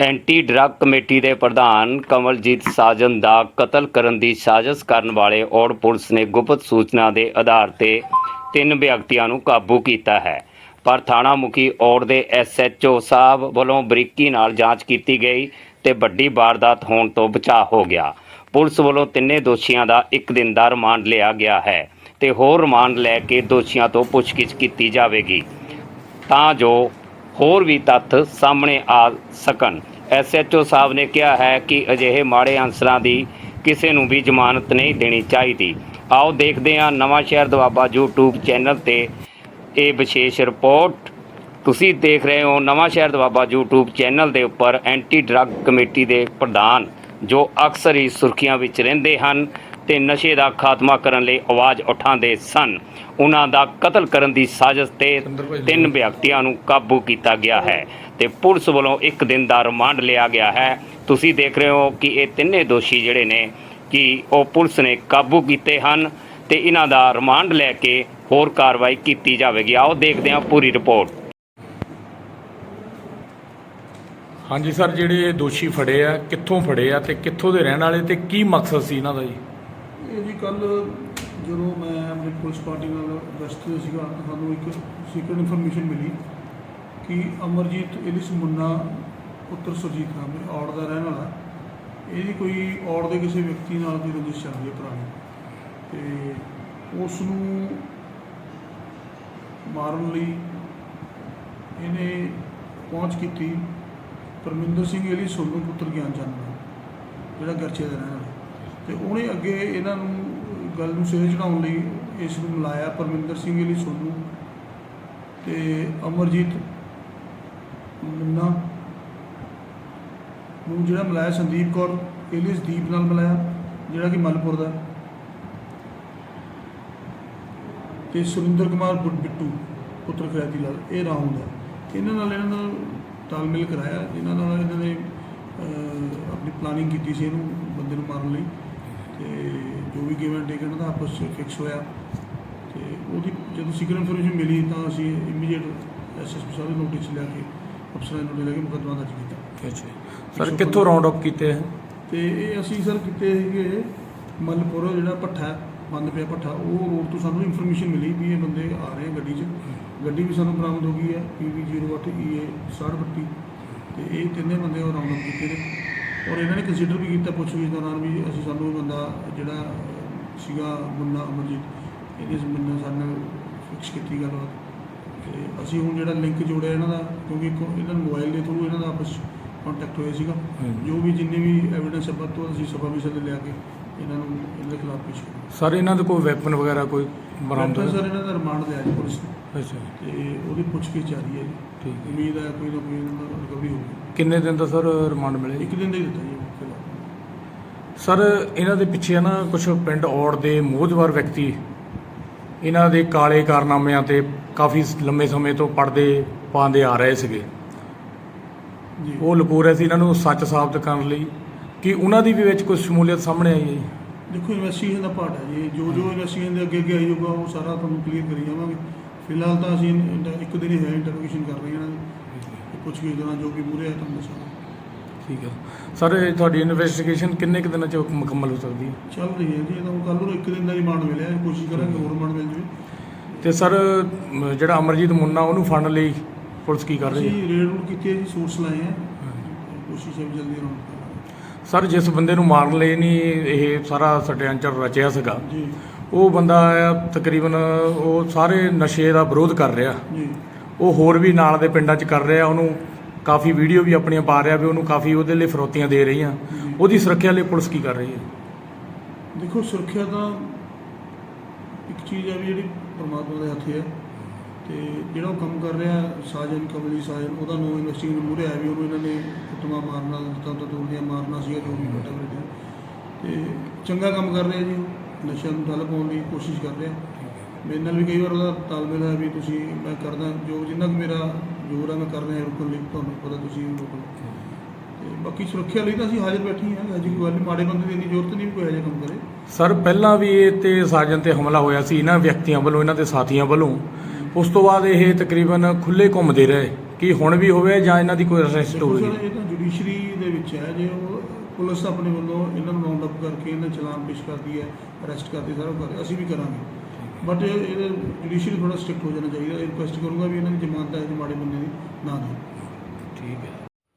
Anti drug committee ਦੇ ਪ੍ਰਧਾਨ ਕਮਲਜੀਤ ਸਾਜਨ ਦਾ ਕਤਲ ਕਰਨ ਦੀ ਸਾਜ਼ਿਸ਼ ਕਰਨ ਵਾਲੇ ਔੜ ਪੁਲਿਸ ਨੇ ਗੁਪਤ ਸੂਚਨਾ ਦੇ ਆਧਾਰ ਤੇ ਤਿੰਨ ਵਿਅਕਤੀਆਂ ਨੂੰ ਕਾਬੂ ਕੀਤਾ ਹੈ। ਪਰ ਥਾਣਾ ਮੁਖੀ ਔੜ ਦੇ ਐਸਐਚਓ ਸਾਹਿਬ ਵੱਲੋਂ ਬਰੀਕੀ ਨਾਲ ਜਾਂਚ ਕੀਤੀ ਗਈ ਤੇ ਵੱਡੀ ਵਾਰਦਾਤ ਹੋਣ ਤੋਂ ਬਚਾਅ ਹੋ ਗਿਆ। ਪੁਲਿਸ ਵੱਲੋਂ ਤਿੰਨੇ ਦੋਸ਼ੀਆਂ ਦਾ ਇੱਕ ਦਿਨ ਦਾ ਰਿਮਾਂਡ ਲਿਆ ਗਿਆ ਹੈ ਤੇ ਹੋਰ ਰਿਮਾਂਡ ਲੈ ਕੇ ਦੋਸ਼ੀਆਂ ਤੋਂ ਪੁੱਛਗਿੱਛ ਕੀਤੀ ਜਾਵੇਗੀ। ਤਾਂ ਜੋ ਹੋਰ ਵੀ ਤੱਥ ਸਾਹਮਣੇ ਆ ਸਕਣ। ਐਸਐਚਓ ਸਾਹਿਬ ਨੇ ਕਿਹਾ ਹੈ ਕਿ ਅਜਿਹੇ ਮਾੜੇ ਅੰਸਰਾਂ ਦੀ ਕਿਸੇ ਨੂੰ ਵੀ ਜ਼ਮਾਨਤ ਨਹੀਂ ਦੇਣੀ ਚਾਹੀਦੀ। ਆਓ ਦੇਖਦੇ ਹਾਂ ਨਵਾਂ ਸ਼ਹਿਰ ਦਵਾਬਾ YouTube ਚੈਨਲ ਤੇ ਇਹ ਵਿਸ਼ੇਸ਼ ਰਿਪੋਰਟ। ਤੁਸੀਂ ਦੇਖ ਰਹੇ ਹੋ ਨਵਾਂ ਸ਼ਹਿਰ ਦਵਾਬਾ YouTube ਚੈਨਲ ਦੇ ਉੱਪਰ ਐਂਟੀ ਡਰੱਗ ਕਮੇਟੀ ਦੇ ਪ੍ਰਧਾਨ, ਜੋ ਅਕਸਰ ਹੀ ਸੁਰਖੀਆਂ ਵਿੱਚ ਰਹਿੰਦੇ ਹਨ। ਤੇ ਨਸ਼ੇ ਦਾ ਖਾਤਮਾ ਕਰਨ ਲਈ ਆਵਾਜ਼ ਉਠਾਉਂਦੇ ਸਨ। ਉਹਨਾਂ ਦਾ ਕਤਲ ਕਰਨ ਦੀ ਸਾਜ਼ਿਸ਼ ਤੇ ਤਿੰਨ ਵਿਅਕਤੀਆਂ ਨੂੰ ਕਾਬੂ ਕੀਤਾ ਗਿਆ ਹੈ ਤੇ ਪੁਲਿਸ ਵੱਲੋਂ ਇੱਕ ਦਿਨ ਦਾ ਰਿਮਾਂਡ ਲਿਆ ਗਿਆ ਹੈ। ਤੁਸੀਂ ਦੇਖ ਰਹੇ ਹੋ ਕਿ ਇਹ ਤਿੰਨੇ ਦੋਸ਼ੀ ਜਿਹੜੇ ਨੇ ਕਿ ਉਹ ਪੁਲਿਸ ਨੇ ਕਾਬੂ ਕੀਤੇ ਹਨ ਤੇ ਇਹਨਾਂ ਦਾ ਰਿਮਾਂਡ ਲੈ ਕੇ ਹੋਰ ਕਾਰਵਾਈ ਕੀਤੀ ਜਾਵੇਗੀ। ਆਓ ਦੇਖਦੇ ਹਾਂ ਪੂਰੀ ਰਿਪੋਰਟ। ਹਾਂਜੀ ਸਰ ਜਿਹੜੇ ਦੋਸ਼ੀ ਫੜੇ ਆ ਕਿੱਥੋਂ ਫੜੇ ਆ ਤੇ ਕਿੱਥੋਂ ਦੇ ਰਹਿਣ ਵਾਲੇ ਤੇ ਕੀ ਮਕਸਦ ਸੀ ਇਹਨਾਂ ਦਾ ਜੀ? ਇਹ ਜੀ ਕੱਲ ਜਦੋਂ ਮੈਂ ਆਪਣੀ ਪੁਲਿਸ ਪਾਰਟੀ ਨਾਲ ਗਸ਼ਤ ਤੇ ਸੀਗਾ, ਸਾਨੂੰ ਇੱਕ ਸੀਕ੍ਰੀਟ ਇਨਫੋਰਮੇਸ਼ਨ ਮਿਲੀ ਕਿ ਅਮਰਜੀਤ ਇਲਿਸ ਮੁੰਨਾ ਪੁੱਤਰ ਸੁਰਜੀਤ ਨਾਮ ਹੈ, ਔੜ ਦਾ ਰਹਿਣ ਵਾਲਾ। ਇਹਦੀ ਕੋਈ ਔੜ ਦੇ ਕਿਸੇ ਵਿਅਕਤੀ ਨਾਲ ਕੋਈ ਰੰਜਿਸ਼ ਚੱਲਦੀ ਹੈ ਪੁਰਾਣੀ ਤੇ ਉਸ ਨੂੰ ਮਾਰਨ ਲਈ ਇਹਨੇ ਪਹੁੰਚ ਕੀਤੀ। ਪਰਮਿੰਦਰ ਸਿੰਘ ਇਹਲੀ ਸੋਨੂ ਪੁੱਤਰ ਗਿਆਨ ਚੰਦ ਨਾਲ ਜਿਹੜਾ ਗਰਚੇ ਦਾ ਰਹਿਣ ਵਾਲਾ। ਤੇ ਉਹਨੇ ਅੱਗੇ ਇਹਨਾਂ ਨੂੰ ਗੱਲ ਨੂੰ ਸਿਰੇ ਚੜਾਉਣ ਲਈ ਇਸ ਨੂੰ ਮਿਲਾਇਆ ਪਰਮਿੰਦਰ ਸਿੰਘ ਇਹਲੀ ਸੋਨੂ ਤੇ ਅਮਰਜੀਤ ਮੁੰਨਾ ਨੂੰ ਜਿਹੜਾ ਮਿਲਾਇਆ ਸੰਦੀਪ ਕੌਰ ਇਹਲੀ ਦੀਪ ਨਾਲ ਮਿਲਾਇਆ, ਜਿਹੜਾ ਕਿ ਮਲਪੁਰ ਦਾ। ਤੇ ਸੁਰਿੰਦਰ ਕੁਮਾਰ ਬਿੱਟੂ, ਪੁੱਤਰ ਖੈਤੀ ਲਾਲ, ਇਹ ਰਾਉਂਡ ਹੈ ਇਹਨਾਂ ਨਾਲ ਇਹਨਾਂ ਨਾਲ ਤਾਲਮੇਲ ਕਰਾਇਆ। ਇਹਨਾਂ ਨਾਲ ਇਹਨਾਂ ਨੇ ਆਪਣੀ ਪਲਾਨਿੰਗ ਕੀਤੀ ਸੀ ਇਹਨੂੰ ਬੰਦੇ ਨੂੰ ਮਾਰਨ ਲਈ। ਤੇ ਜੋ ਵੀ ਗਿਵਨ ਟੇਕ ਇਹਨਾਂ ਦਾ ਆਪਸ ਵਿੱਚ ਫਿਕਸ ਹੋਇਆ। ਤੇ ਉਹਦੀ ਜਦੋਂ ਸੀਕ੍ਰੀਟ ਇਨਫੋਰਮੇਸ਼ਨ ਮਿਲੀ ਤਾਂ ਅਸੀਂ ਇਮੀਡੀਏਟ ਐਸਐਸਪੀ ਸਾਹਿਬ ਦੇ ਨੋਟਿਸ ਲਿਆ ਕੇ ਅਫਸਰਾਂ ਨੂੰ ਲੈ ਕੇ ਮੁਕੱਦਮਾ ਦਰਜ ਕੀਤਾ। ਅੱਛਾ ਸਰ ਕਿੱਥੋਂ ਰਾਉਂਡ ਅਪ ਕੀਤੇ ਹੈ ਤੇ ਇਹ ਅਸੀਂ ਸਰ ਕਿਤੇ ਹੈਗੇ ਮਲਪੁਰ ਜਿਹੜਾ ਹੈ, ਬੰਦ ਪਿਆ ਭੱਠਾ ਉਹ ਰੋਡ ਤੋਂ ਸਾਨੂੰ ਇਨਫੋਰਮੇਸ਼ਨ ਮਿਲੀ ਵੀ ਇਹ ਬੰਦੇ ਆ ਰਹੇ ਗੱਡੀ 'ਚ। ਗੱਡੀ ਵੀ ਸਾਨੂੰ ਬਰਾਮਦ ਹੋ ਗਈ ਹੈ PV08 EA 6032 ਤੇ ਇਹ ਤਿੰਨੇ ਬੰਦੇ ਉਹ ਰਾਉਂਡ ਅਪ ਕੀਤੇ ਨੇ। ਔਰ ਇਹਨਾਂ ਨੇ ਕੰਸੀਡਰ ਵੀ ਕੀਤਾ ਪੁੱਛਗਿੱਛ ਦੌਰਾਨ ਵੀ ਅਸੀਂ ਸਾਨੂੰ ਇਹ ਬੰਦਾ ਜਿਹੜਾ ਸੀਗਾ ਮੁੰਨਾ ਅਮਰਜੀਤ ਇਹਦੇ ਸੰਬੰਧ ਨਾਲ ਸਾਡੇ ਨਾਲ ਫਿਕਸ ਕੀਤੀ ਗੱਲਬਾਤ ਤੇ ਅਸੀਂ ਹੁਣ ਜਿਹੜਾ ਲਿੰਕ ਜੋੜਿਆ ਇਹਨਾਂ ਦਾ ਕਿਉਂਕਿ ਇੱਕ ਇਹਨਾਂ ਨੂੰ ਮੋਬਾਈਲ ਦੇ ਥਰੂ ਇਹਨਾਂ ਦਾ ਆਪਸ ਕੰਟੈਕਟ ਹੋਇਆ ਸੀਗਾ। ਜੋ ਵੀ ਜਿੰਨੇ ਵੀ ਐਵੀਡੈਂਸ ਵੱਧ ਤੋਂ ਅਸੀਂ ਸਭਾ ਵਿਸ਼ੇ ਤੇ ਲਿਆ ਕੇ ਇਹਨਾਂ ਨੂੰ ਇਹਨਾਂ ਦੇ ਖਿਲਾਫ ਪੇਸ਼ ਕਰਾਂਗੇ ਸਰ ਇਹਨਾਂ ਦੇ ਕੋਈ ਵੈਪਨ ਵਗੈਰਾ ਕੋਈ ਬਰਾਮਦ ਬਰਾਮਦ ਸਰ ਹੋਇਆ? ਇਹਨਾਂ ਦਾ ਰਿਮਾਂਡ ਲਿਆ ਜੀ ਪੁਲਿਸ ਨੇ। ਅੱਛਾ ਤੇ ਉਹਦੀ ਪੁੱਛਗਿੱਛ ਜਾਰੀ ਹੈ ਜੀ। ਠੀਕ ਹੈ। ਉਮੀਦ ਹੈ ਕੋਈ ਨਾ ਕੋਈ ਇਹਨਾਂ ਦਾ ਰਿਕਵਰੀ ਹੋਊਗੀ। ਕਿੰਨੇ ਦਿਨ ਦਾ ਸਰ ਰਿਮਾਂਡ ਮਿਲੇ ਜੀ? ਇੱਕ ਦਿਨ ਦਾ ਹੀ ਦਿੱਤਾ ਜੀ ਫਿਲਹਾਲ। ਸਰ ਇਹਨਾਂ ਦੇ ਪਿੱਛੇ ਨਾ ਕੁਝ ਪਿੰਡ ਔੜ ਦੇ ਮੋਹਜਵਾਰ ਵਿਅਕਤੀ ਇਹਨਾਂ ਦੇ ਕਾਲੇ ਕਾਰਨਾਮਿਆਂ ਤੇ ਕਾਫੀ ਲੰਮੇ ਸਮੇਂ ਤੋਂ ਪਰਦੇ ਪਾਉਂਦੇ ਆ ਰਹੇ ਸੀਗੇ। ਜੀ। ਉਹ ਲੁਕੋ ਰਹੇ ਸੀ ਇਹਨਾਂ ਨੂੰ ਸੱਚ ਸਾਬਤ ਕਰਨ ਲਈ। ਕਿ ਉਹਨਾਂ ਦੀ ਵੀ ਵਿੱਚ ਕੁਝ ਸ਼ਮੂਲੀਅਤ ਸਾਹਮਣੇ ਆਈ ਹੈ ਜੀ? ਦੇਖੋ ਇਨਵੈਸਟੀਗੇਸ਼ਨ ਦਾ ਪਾਰਟ ਹੈ ਜੀ। ਜੋ ਜੋ ਇਨਵੈਸਟੀਗੇਸ਼ਨ ਦੇ ਅੱਗੇ ਅੱਗੇ ਆਈ ਹੋਊਗਾ ਉਹ ਸਾਰਾ ਤੁਹਾਨੂੰ ਕਲੀਅਰ ਕਰੀ ਜਾਵਾਂਗੇ। ਫਿਲਹਾਲ ਤਾਂ ਅਸੀਂ ਇੱਕ ਦਿਨ ਹੀ ਹੈ ਇੰਟਰੋਗੇਸ਼ਨ ਕਰ ਰਹੇ ਹਾਂ ਇਹਨਾਂ ਦੀ। ਪੁੱਛਗਿੱਛ ਦੌਰਾਨ ਜੋ ਵੀ ਮੂਰੇ ਹੈ ਤੁਹਾਨੂੰ ਦੱਸਾਂਗੇ। ਠੀਕ ਹੈ। ਸਰ ਇਹ ਤੁਹਾਡੀ ਇਨਵੈਸਟੀਗੇਸ਼ਨ ਕਿੰਨੇ ਕੁ ਦਿਨਾਂ ਚ ਮੁਕੰਮਲ ਹੋ ਸਕਦੀ ਹੈ? ਚੱਲ ਰਹੀ ਹੈ ਜੀ। ਇਹ ਤਾਂ ਕੱਲ ਨੂੰ ਇੱਕ ਦਿਨ ਦਾ ਰਿਮਾਂਡ ਮਿਲਿਆ ਕੋਸ਼ਿਸ਼ ਕਰਾਂਗੇ ਹੋਰ ਰਿਮਾਂਡ ਮਿਲ ਜਾਵੇ। ਤੇ ਸਰ ਜਿਹੜਾ ਅਮਰਜੀਤ ਮੁੰਨਾ ਉਹਨੂੰ ਫੜਨ ਲਈ ਪੁਲਿਸ ਕੀ ਕਰ ਰਹੀ ਹੈ? ਅਸੀਂ ਰੇਡ ਰੂਡ ਕੀਤੀ ਹੈ ਜੀ ਸੋਰਸ ਲਾਏ ਹੈ। ਕੋਸ਼ਿਸ਼ ਹੈ ਵੀ ਜਲਦੀ ਰਾਉਂਡ ਸਰ ਜਿਸ ਬੰਦੇ ਨੂੰ ਮਾਰਨ ਲਈ ਨਹੀਂ ਇਹ ਸਾਰਾ ਸਟੈਂਚਰ ਰਚਿਆ ਸੀਗਾ ਜੀ। ਉਹ ਬੰਦਾ ਤਕਰੀਬਨ ਉਹ ਸਾਰੇ ਨਸ਼ੇ ਦਾ ਵਿਰੋਧ ਕਰ ਰਿਹਾ। ਜੀ। ਉਹ ਹੋਰ ਵੀ ਨਾਲ ਦੇ ਪਿੰਡਾਂ 'ਚ ਕਰ ਰਿਹਾ ਉਹਨੂੰ ਕਾਫੀ ਵੀਡੀਓ ਵੀ ਆਪਣੀਆਂ ਪਾ ਰਿਹਾ ਵੀ ਉਹਨੂੰ ਕਾਫੀ ਉਹਦੇ ਲਈ ਫਰੋਤੀਆਂ ਦੇ ਰਹੀਆਂ। ਉਹਦੀ ਸੁਰੱਖਿਆ ਲਈ ਪੁਲਿਸ ਕੀ ਕਰ ਰਹੀ ਹੈ? ਦੇਖੋ ਸੁਰੱਖਿਆ ਤਾਂ ਇੱਕ ਚੀਜ਼ ਹੈ ਵੀ ਜਿਹੜੀ ਪਰਮਾਤਮਾ ਦੇ ਹੱਥੇ ਹੈ। ਤੇ ਜਿਹੜਾ ਉਹ ਕੰਮ ਕਰ ਰਿਹਾ ਸਾਜਨ, ਕਮਲੀ ਸਾਜਨ, ਉਹਦਾ ਨੋ ਇਨਵੈਸਟੀਗੇਸ਼ਨ ਮੂਰੇ ਆਇਆ ਵੀ ਉਹਨੂੰ ਇਹਨਾਂ ਨੇ ਕੁੱਟਮਾ ਮਾਰਨਾ ਦਿੱਤਾ ਤੋਂ ਤੋੜੀਆਂ, ਮਾਰਨਾ ਸੀਗਾ, ਜੋ ਵੀ ਘਟਨਾ ਤੇ ਚੰਗਾ ਕੰਮ ਕਰ ਰਿਹਾ ਜੀ, ਨਸ਼ਿਆਂ ਨੂੰ ਠੱਲ ਪਾਉਣ ਦੀ ਕੋਸ਼ਿਸ਼ ਕਰ ਰਿਹਾ। ਮੇਰੇ ਨਾਲ ਵੀ ਕਈ ਵਾਰ ਉਹਦਾ ਤਾਲਮੇਲ ਹੈ ਵੀ ਤੁਸੀਂ, ਮੈਂ ਕਰਦਾ, ਜੋ ਜਿੰਨਾ ਕੁ ਮੇਰਾ ਜ਼ੋਰ ਹੈ, ਮੈਂ ਕਰ ਰਿਹਾ ਰੁਕਣ ਲਈ, ਤੁਹਾਨੂੰ ਪਤਾ ਤੁਸੀਂ ਵੀ ਰੋਕੋ। ਤੇ ਬਾਕੀ ਸੁਰੱਖਿਆ ਲਈ ਤਾਂ ਅਸੀਂ ਹਾਜ਼ਰ ਬੈਠੇ ਹਾਂ ਅਜੇ ਕੋਈ ਗੱਲ ਨਹੀਂ ਮਾੜੇ ਬੰਦੇ ਦੀ ਇੰਨੀ ਜ਼ਰੂਰਤ ਨਹੀਂ ਕੋਈ ਇਹੋ ਜਿਹਾ ਕੰਮ ਕਰੇ। ਸਰ, ਪਹਿਲਾਂ ਵੀ ਇਹ ਤੇ ਸਾਜਨ ਤੇ ਹਮਲਾ ਹੋਇਆ ਸੀ, ਇਹਨਾਂ ਵਿਅਕਤੀਆਂ ਵੱਲੋਂ, ਇਹਨਾਂ ਦੇ ਸਾਥੀਆਂ ਵੱਲੋਂ। ਉਸ ਤੋਂ ਬਾਅਦ ਇਹ ਤਕਰੀਬਨ ਖੁੱਲੇ ਘੁੰਮਦੇ ਰਹੇ ਕੀ ਹੁਣ ਵੀ ਹੋਵੇ ਜਾਂ ਇਹਨਾਂ ਦੀ ਕੋਈ ਅਰੈਸਟ ਹੋਵੇਗੀ ਸਰ ਇਹ ਤਾਂ ਜੁਡੀਸ਼ਰੀ ਦੇ ਵਿੱਚ ਹੈ ਜੇ ਉਹ ਪੁਲਿਸ ਆਪਣੇ ਵੱਲੋਂ ਇਹਨਾਂ ਨੂੰ ਰਾਉਂਡ ਅਪ ਕਰਕੇ ਇਹਨਾਂ ਚਲਾਨ ਪੇਸ਼ ਕਰਦੀ ਹੈ ਅਰੈਸਟ ਕਰਦੀ ਸਾਰਾ ਕਰਦੇ ਅਸੀਂ ਵੀ ਕਰਾਂਗੇ। ਬਟ ਇਹ ਜੁਡੀਸ਼ਰੀ ਥੋੜਾ ਸਟ੍ਰਿਕਟ ਹੋ ਜਾਣਾ ਚਾਹੀਦਾ ਰਿਕੁਐਸਟ ਕਰੂੰਗਾ ਵੀ ਇਹਨਾਂ ਦੀ ਜ਼ਮਾਨਤ ਹੈ ਮਾੜੇ ਬੰਦੇ ਦੀ ਨਾ ਦੇ ਠੀਕ ਹੈ।